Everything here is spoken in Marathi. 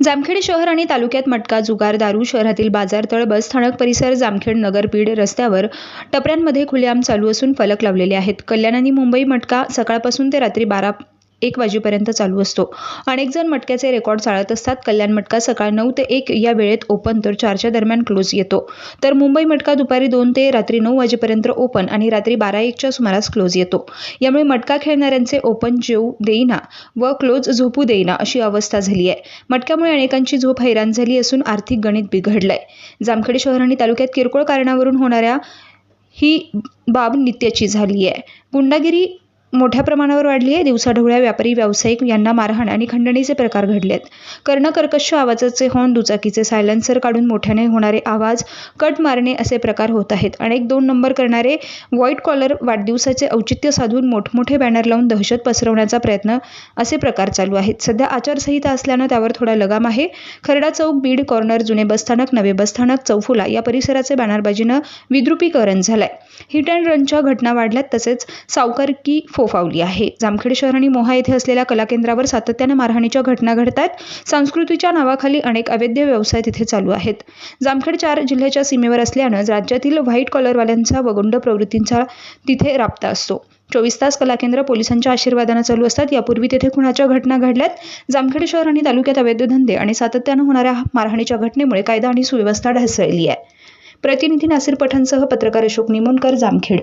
जामखेड शहर आणि तालुक्यात मटका जुगार दारू शहरातील बाजारतळ बस स्थानक परिसर जामखेड नगरपीड रस्त्यावर टपऱ्यांमध्ये खुलेआम चालू असून फलक लावलेले आहेत. कल्याण आणि मुंबई मटका सकाळपासून ते रात्री बारा एक वाजेपर्यंत चालू असतो. अनेक जण मटक्याचे रेकॉर्ड चाळत असतात. कल्याण मटका सकाळ नऊ ते एक या वेळेत ओपन तर चारच्या दरम्यान क्लोज येतो. तर मुंबई मटका दुपारी दोन ते रात्री नऊ वाजेपर्यंत ओपन आणि रात्री बारा एकच्या सुमारास क्लोज येतो. यामुळे मटका खेळणाऱ्यांचे ओपन जेऊ देईना व क्लोज झोपू देईना अशी अवस्था झाली आहे. मटक्यामुळे अनेकांची झोप हैराण झाली असून आर्थिक गणित बिघडलंय. जामखेड शहर आणि तालुक्यात किरकोळ कारणावरून होणाऱ्या ही बाब नित्याची झाली आहे गुंडागिरी मोठ्या प्रमाणावर वाढली आहे. दिवसाढवळ्या व्यापारी व्यावसायिक यांना मारहाण आणि खंडणीचे प्रकार घडले आहेत कर्णकर्कश आवाजाचे हॉर्न दुचाकीचे सायलेन्सर काढून मोठ्याने होणारे आवाज कट मारणे असे प्रकार होत आहेत. अनेक दोन नंबर करणारे व्हाईट कॉलर वाढदिवसाचे औचित्य साधून मोठमोठे बॅनर लावून दहशत पसरवण्याचा प्रयत्न असे प्रकार चालू आहेत. सध्या आचारसंहिता असल्यानं त्यावर थोडा लगाम आहे. खरडा चौक बीड कॉर्नर जुने बसस्थानक नवे बसस्थानक चौफुला या परिसराचे बॅनरबाजीनं विद्रुपीकरण झालंय. हिट अँड रनच्या घटना वाढल्यात तसेच सावकारकी फोफावली आहे. जामखेड शहर आणि मोहा येथे असलेल्या कला केंद्रावर सातत्यानं मारहाणीच्या घटना घडत आहेत संस्कृतीच्या नावाखाली अनेक अवैध व्यवसाय तिथे चालू आहेत. जामखेड चार जिल्ह्याच्या सीमेवर असल्यानं राज्यातील व्हाईट कॉलरवाल्यांचा वगुंड प्रवृत्तींचा तिथे राबता असतो. चोवीस तास कला केंद्र पोलिसांच्या आशीर्वादानं चालू असतात. यापूर्वी तेथे खुणाच्या घटना घडल्यात. जामखेड शहर आणि तालुक्यात अवैध धंदे आणि सातत्यानं होणाऱ्या मारहाणीच्या घटनेमुळे कायदा आणि सुव्यवस्था ढासळली आहे. प्रतिनिधी नासिर पठाणसह पत्रकार अशोक निमोणकर जामखेड.